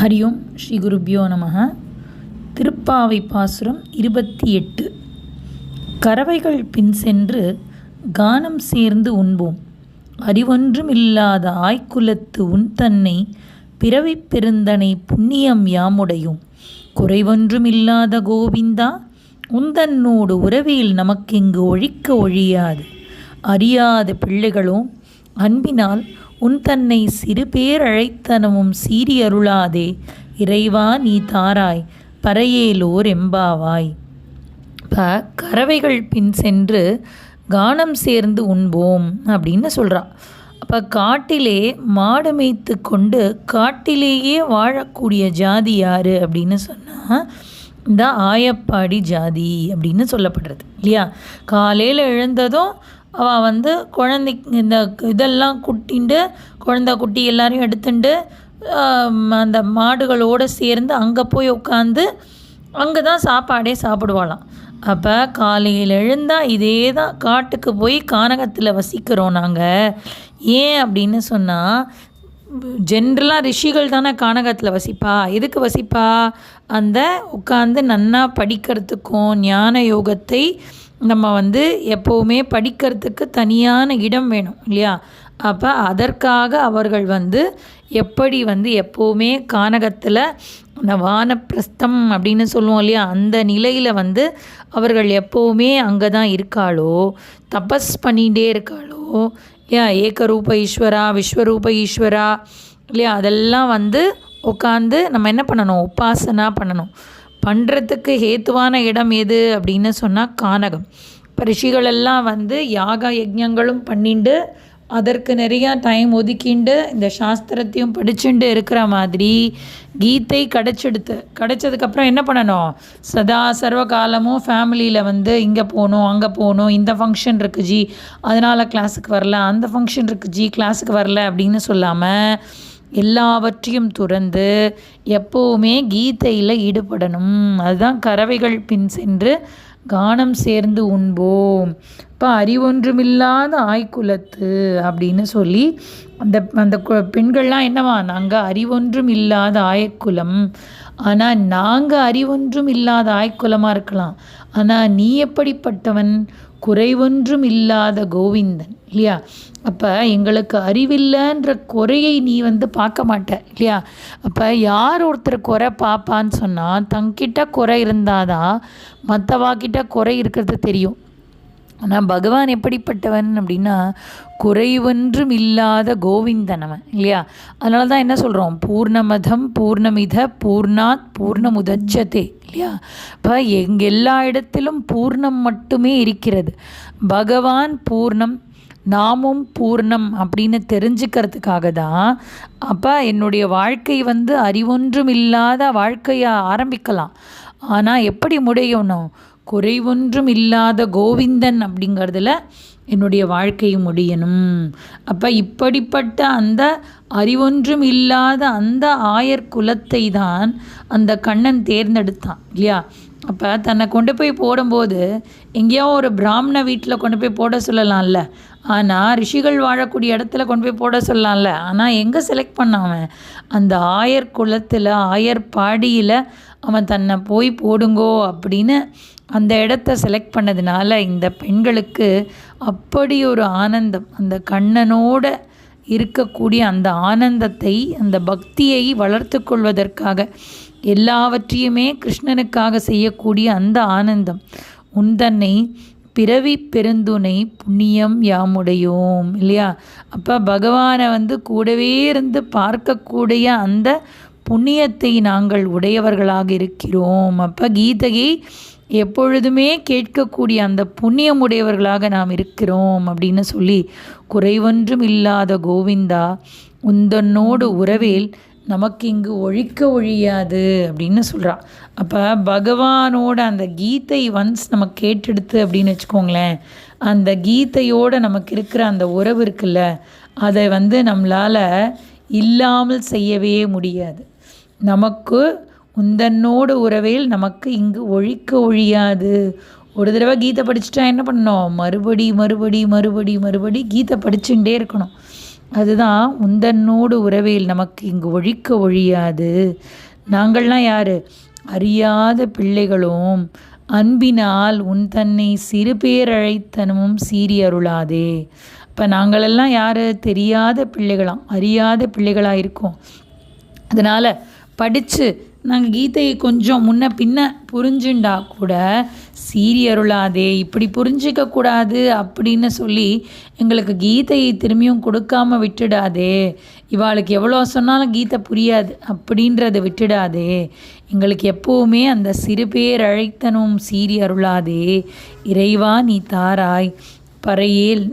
ஹரி ஓம் ஸ்ரீ குருப்பியோ நமக திருப்பாவை பாசுரம் இருபத்தி எட்டு. கறவைகள் பின் சென்று கானம் சேர்ந்து உண்போம். அறிவொன்றும் இல்லாத ஆய்க்குலத்து உன் தன்னை பிறவி பெருந்தனை புண்ணியம் யாமுடையும். குறைவொன்றும் இல்லாத கோவிந்தா உந்தன்னோடு உறவில் நமக்கிங்கு ஒழிக்க ஒழியாது. அறியாத பிள்ளைகளும் அன்பினால் உன் தன்னை சிறு பேர் அழைத்தனவும் சீரியருளாதே இறைவா நீ தாராய். பறையேலோர் எம்பாவாய். ப கறவைகள் பின் சென்று கானம் சேர்ந்து உண்போம் அப்படின்னு சொல்கிறா அப்போ காட்டிலே மாடு மேய்த்து கொண்டு காட்டிலேயே வாழக்கூடிய ஜாதி யார் அப்படின்னு சொன்னால் இந்த ஆயப்பாடி ஜாதி அப்படின்னு சொல்லப்படுறது. இல்லையா? காலையில் எழுந்ததும் அவள் வந்து குழந்தை இந்த இதெல்லாம் குட்டிண்டு குழந்தை குட்டி எல்லாரையும் எடுத்துட்டு அந்த மாடுகளோடு சேர்ந்து அங்கே போய் உட்காந்து அங்கே தான் சாப்பாடே சாப்பிடுவாளாம். அப்போ காலையில் எழுந்தால் இதே தான் காட்டுக்கு போய் கானகத்தில் வசிக்கிறோம் நாங்கள் ஏன் அப்படின்னு சொன்னால் ஜென்ரலாக ரிஷிகள் தானே கானகத்தில் வசிப்பா? எதுக்கு வசிப்பா? அந்த உட்காந்து நன்னா படிக்கிறதுக்கும் ஞான யோகத்தை நம்ம வந்து எப்போவுமே படிக்கிறதுக்கு தனியான இடம் வேணும் இல்லையா? அப்போ அதற்காக அவர்கள் வந்து எப்படி வந்து எப்போவுமே கானகத்தில் அந்த வானப்பிரஸ்தம் அப்படின்னு சொல்லுவோம் இல்லையா? அந்த நிலையில் வந்து அவர்கள் எப்போவுமே அங்கே தான் இருக்காளோ தபஸ் பண்ணிகிட்டே இருக்காளோ இல்லையா? ஏகரூப ஈஸ்வரா விஸ்வரூப ஈஸ்வரா இல்லையா? அதெல்லாம் வந்து உட்காந்து நம்ம என்ன பண்ணணும்? உபாசனா பண்ணணும். பண்ணுறதுக்கு ஹேத்துவான இடம் எது அப்படின்னு சொன்னால் கானகம். இப்போ ரிஷிகளெல்லாம் வந்து யாக யஜ்ஞங்களும் பண்ணிண்டு அதற்கு நிறையா டைம் ஒதுக்கிண்டு இந்த சாஸ்திரத்தையும் படிச்சுண்டு இருக்கிற மாதிரி கீதை கிடச்செடுத்து கிடச்சதுக்கப்புறம் என்ன பண்ணணும்? சதா சர்வ காலமும் ஃபேமிலியில் வந்து இங்கே போகணும் அங்கே போகணும் இந்த ஃபங்க்ஷன் இருக்குது ஜி அதனால் கிளாஸுக்கு வரல அந்த ஃபங்க்ஷன் இருக்குது ஜி கிளாஸுக்கு வரல அப்படின்னு சொல்லாமல் எல்லாவற்றையும் துறந்து எப்போவுமே கீதையில் ஈடுபடணும். அதுதான் கறவைகள் பின் சென்று கானம் சேர்ந்து உண்போம். இப்போ அறிவொன்றுமில்லாத ஆய்குலத்து அப்படின்னு சொல்லி அந்த அந்த பெண்கள்லாம் என்னவா? நாங்கள் அறிவொன்றும் இல்லாத ஆயக்குலம். ஆனால் நாங்கள் அறிவொன்றும் இல்லாத ஆய்க்குலமாக இருக்கலாம். ஆனால் நீ எப்படிப்பட்டவன்? குறைவொன்றும் இல்லாத கோவிந்தன் இல்லையா? அப்போ எங்களுக்கு அறிவில்லைன்ற குறையை நீ வந்து பார்க்க மாட்ட இல்லையா? அப்போ யார் ஒருத்தர் குறை பார்ப்பான்னு சொன்னால் தங்கிட்ட குறை இருந்தாதான் மற்றவாக்கிட்ட குறை இருக்கிறது தெரியும். ஆனால் பகவான் எப்படிப்பட்டவன் அப்படின்னா குறைவொன்றும் இல்லாத கோவிந்தன் அவன் இல்லையா? அதனால தான் என்ன சொல்கிறோம் பூர்ணமதம் பூர்ணமித பூர்ணாத் பூர்ணமுதச்சதே இல்லையா? இப்போ எங்க எல்லா இடத்திலும் பூர்ணம் மட்டுமே இருக்கிறது. பகவான் பூர்ணம் நாமும் பூர்ணம் அப்படின்னு தெரிஞ்சுக்கிறதுக்காக தான் அப்போ என்னுடைய வாழ்க்கை வந்து அறிவொன்றும் இல்லாத வாழ்க்கையை ஆரம்பிக்கலாம். ஆனால் எப்படி முடியணும் குறைவொன்றும் இல்லாத கோவிந்தன் அப்படிங்கிறதுல என்னுடைய வாழ்க்கை முடியணும். அப்போ இப்படிப்பட்ட அந்த அறிவொன்றும் இல்லாத அந்த ஆயர் குலத்தை தான் அந்த கண்ணன் தேர்ந்தெடுத்தான் இல்லையா? அப்போ தன்னை கொண்டு போய் போடும்போது எங்கேயோ ஒரு பிராமண வீட்டில் கொண்டு போய் போட சொல்லலாம்ல. ஆனால் ரிஷிகள் வாழக்கூடிய இடத்துல கொண்டு போய் போட சொல்லலாம்ல. ஆனால் எங்கே செலக்ட் பண்ணான் அந்த ஆயர் குலத்தில் ஆயர் பாடியில் அவன் தன்னை போய் போடுங்கோ அப்படின்னு அந்த இடத்த செலக்ட் பண்ணதுனால இந்த பெண்களுக்கு அப்படி ஒரு ஆனந்தம் அந்த கண்ணனோட இருக்கக்கூடிய அந்த ஆனந்தத்தை அந்த பக்தியை வளர்த்து கொள்வதற்காக எல்லாவற்றையுமே கிருஷ்ணனுக்காக செய்யக்கூடிய அந்த ஆனந்தம். உந்தன்னை பிறவி பெருந்துணை புண்ணியம் யாமுடையோம் இல்லையா? அப்போ பகவானை வந்து கூடவே இருந்து பார்க்கக்கூடிய அந்த புண்ணியத்தை நாங்கள் உடையவர்களாக இருக்கிறோம். அப்போ கீதையை எப்பொழுதுமே கேட்கக்கூடிய அந்த புண்ணியம் உடையவர்களாக நாம் இருக்கிறோம் அப்படின்னு சொல்லி குறைவொன்றும் இல்லாத கோவிந்தா உந்தன்னோடு உறவில் நமக்கு இங்கு ஒழிக்க ஒழியாது அப்படின்னு சொல்கிறான் அப்போ பகவானோட அந்த கீதை ஒன்ஸ் நம்ம கேட்டெடுத்து அப்படின்னு வச்சுக்கோங்களேன் அந்த கீதையோடு நமக்கு இருக்கிற அந்த உறவு இருக்குல்ல அதை வந்து நம்மளால் இல்லாமல் செய்யவே முடியாது. நமக்கு உந்தன்னோடு உறவில் நமக்கு இங்கு ஒழிக்க ஒழியாது. ஒரு தடவை கீதை படிச்சுட்டா என்ன பண்ணோம் மறுபடி மறுபடி மறுபடி மறுபடி கீதை படிச்சுட்டே இருக்கணும். அதுதான் உந்தன்னோடு உறவில் நமக்கு இங்கு ஒழிக்க ஒழியாது. நாங்கள்லாம் யார்? அறியாத பிள்ளைகளும் அன்பினால் உன் தன்னை சிறு பேரழைத்தனமும் சீறி அருளாதே. இப்போ நாங்களெல்லாம் யார்? தெரியாத பிள்ளைகளாம் அறியாத பிள்ளைகளாக இருக்கோம் அதனால் படித்து நாங்கள் கீதையை கொஞ்சம் முன்ன பின்ன புரிஞ்சுண்டா கூட சீரி அருளாதே இப்படி புரிஞ்சிக்க கூடாது அப்படின்னு சொல்லி எங்களுக்கு கீதையை திரும்பியும் கொடுக்காம விட்டுடாதே. இவாளுக்கு எவ்வளோ சொன்னாலும் கீதை புரியாது அப்படின்றத விட்டுடாதே. எங்களுக்கு எப்போவுமே அந்த சிறு பேர் அழைத்தனும் சீரி அருளாதே. இறைவா நீ தாராய். பறையேல்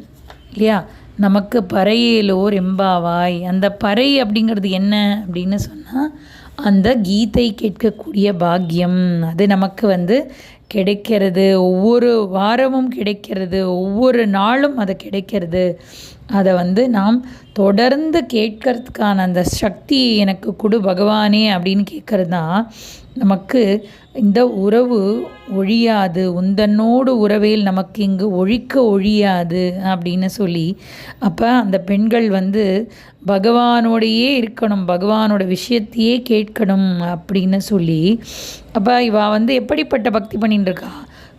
இல்லையா? நமக்கு பறையேலோர் எம்பாவாய். அந்த பறை அப்படிங்கிறது என்ன அப்படின்னு சொன்னால் அந்த கீதை கேட்கக்கூடிய பாக்கியம். அது நமக்கு வந்து கிடைக்கிறது ஒவ்வொரு வாரமும் கிடைக்கிறது ஒவ்வொரு நாளும் அது கிடைக்கிறது. அதை வந்து நாம் தொடர்ந்து கேட்கறதுக்கான அந்த சக்தி எனக்கு கொடு பகவானே அப்படின்னு கேட்கறது தான் நமக்கு இந்த உறவு ஒழியாது. உந்தன்னோடு உறவேல் நமக்கு இங்கு ஒழிக்க ஒழியாது அப்படின்னு சொல்லி அப்போ அந்த பெண்கள் வந்து பகவானோடையே இருக்கணும் பகவானோட விஷயத்தையே கேட்கணும் அப்படின்னு சொல்லி அப்போ இவள் வந்து எப்படிப்பட்ட பக்தி பண்ணிட்டு இருக்கா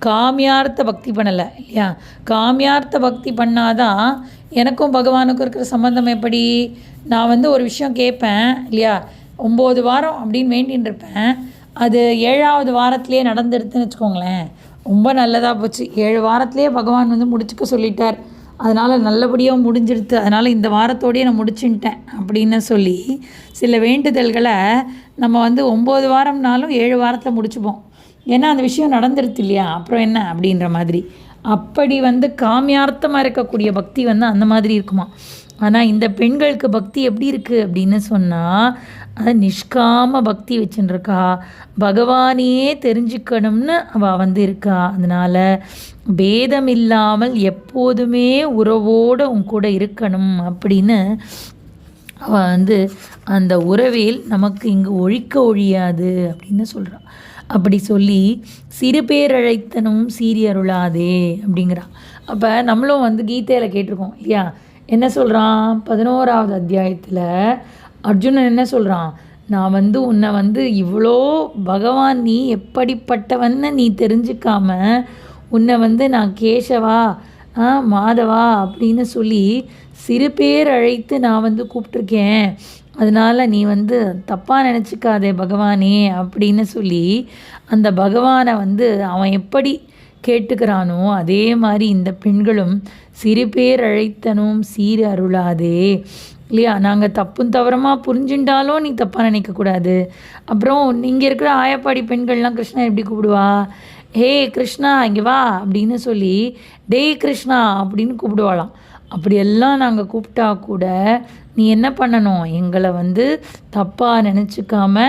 காமியார்த்த பக்தி பண்ணலை இல்லையா? காமியார்த்த பக்தி பண்ணாதான் எனக்கும் பகவானுக்கும் இருக்கிற சம்மந்தம் எப்படி? நான் வந்து ஒரு விஷயம் கேட்பேன் இல்லையா? ஒம்பது வாரம் அப்படின்னு வேண்டின்னு இருப்பேன் அது ஏழாவது வாரத்திலே நடந்துடுதுன்னு வச்சுக்கோங்களேன். ரொம்ப நல்லதாக போச்சு. ஏழு வாரத்திலே பகவான் வந்து முடிச்சுக்க சொல்லிட்டார். அதனால் நல்லபடியாக முடிஞ்சிடுது அதனால் இந்த வாரத்தோடையே நான் முடிச்சுட்டேன் அப்படின்னு சொல்லி சில வேண்டுதல்களை நம்ம வந்து ஒம்பது வாரம்னாலும் ஏழு வாரத்தில் முடிச்சுப்போம். ஏன்னா அந்த விஷயம் நடந்துருது இல்லையா? அப்புறம் என்ன? அப்படின்ற மாதிரி. அப்படி வந்து காமியார்த்தமாக இருக்கக்கூடிய பக்தி வந்து அந்த மாதிரி இருக்குமா? ஆனால் இந்த பெண்களுக்கு பக்தி எப்படி இருக்குது அப்படின்னு சொன்னால் அது நிஷ்காம பக்தி வச்சுருக்கா. பகவானையே தெரிஞ்சுக்கணும்னு அவள் வந்து இருக்கா. அதனால் பேதம் இல்லாமல் எப்போதுமே உறவோடு உன் கூட இருக்கணும் அப்படின்னு அவள் வந்து அந்த உறவில் நமக்கு இங்கு ஒழிக்க ஒழியாது அப்படின்னு சொல்கிறான் அப்படி சொல்லி சிறு பேரழைத்தனும் சீரியருளாதே அப்படிங்கிறான் அப்போ நம்மளும் வந்து கீதையில் கேட்டிருக்கோம் இல்லையா? என்ன சொல்கிறான் பதினோராவது அத்தியாயத்தில் அர்ஜுனன் என்ன சொல்கிறான் நான் வந்து உன்னை வந்து இவ்வளோ பகவான் நீ எப்படிப்பட்டவன்னு நீ தெரிஞ்சுக்காம உன்னை வந்து நான் கேசவா ஆ மாதவா அப்படின்னு சொல்லி சிறு பேர் அழைத்து நான் வந்து கூப்பிட்ருக்கேன் அதனால் நீ வந்து தப்பாக நினச்சிக்காதே பகவானே அப்படின்னு சொல்லி அந்த பகவானை வந்து அவன் எப்படி கேட்டுக்கிறானோ அதே மாதிரி இந்த பெண்களும் சிறு பேர் அழைத்தனும் சீர் அருளாதே. இல்லையா? நாங்கள் தப்பும் தவறமாக புரிஞ்சுட்டாலும் நீ தப்பாக நினைக்கக்கூடாது அப்புறம் இங்கே இருக்கிற ஆயப்பாடி பெண்கள்லாம் கிருஷ்ணா எப்படி கூப்பிடுவா? ஹே கிருஷ்ணா இங்கே வா அப்படின்னு சொல்லி டேய் கிருஷ்ணா அப்படின்னு கூப்பிடுவாளாம். அப்படியெல்லாம் நாங்கள் கூப்பிட்டா கூட நீ என்ன பண்ணணும்? எங்களை வந்து தப்பாக நினச்சிக்காம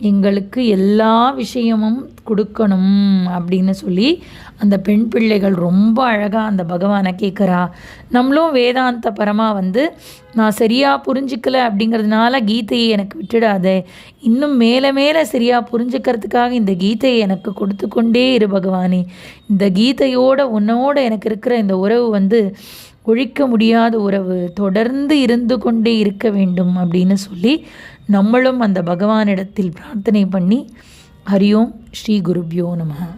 எங்களுக்கு எல்லா விஷயமும் கொடுக்கணும் அப்படின்னு சொல்லி அந்த பெண் பிள்ளைகள் ரொம்ப அழகாக அந்த பகவானை கேட்குறா நம்மளும் வேதாந்த பரமாக வந்து நான் சரியாக புரிஞ்சிக்கல அப்படிங்கிறதுனால கீதையை எனக்கு விட்டுடாதே. இன்னும் மேலே மேலே சரியாக புரிஞ்சுக்கிறதுக்காக இந்த கீதையை எனக்கு கொடுத்து கொண்டே இரு பகவானே. இந்த கீதையோட உன்னோட எனக்கு இருக்கிற இந்த உறவு வந்து ஒழிக்க முடியாத உறவு தொடர்ந்து இருந்து கொண்டே இருக்க வேண்டும் அப்படின்னு சொல்லி நம்மளும் அந்த பகவானிடத்தில் பிரார்த்தனை பண்ணி ஹரியோம் ஸ்ரீ குருப்யோ நமகா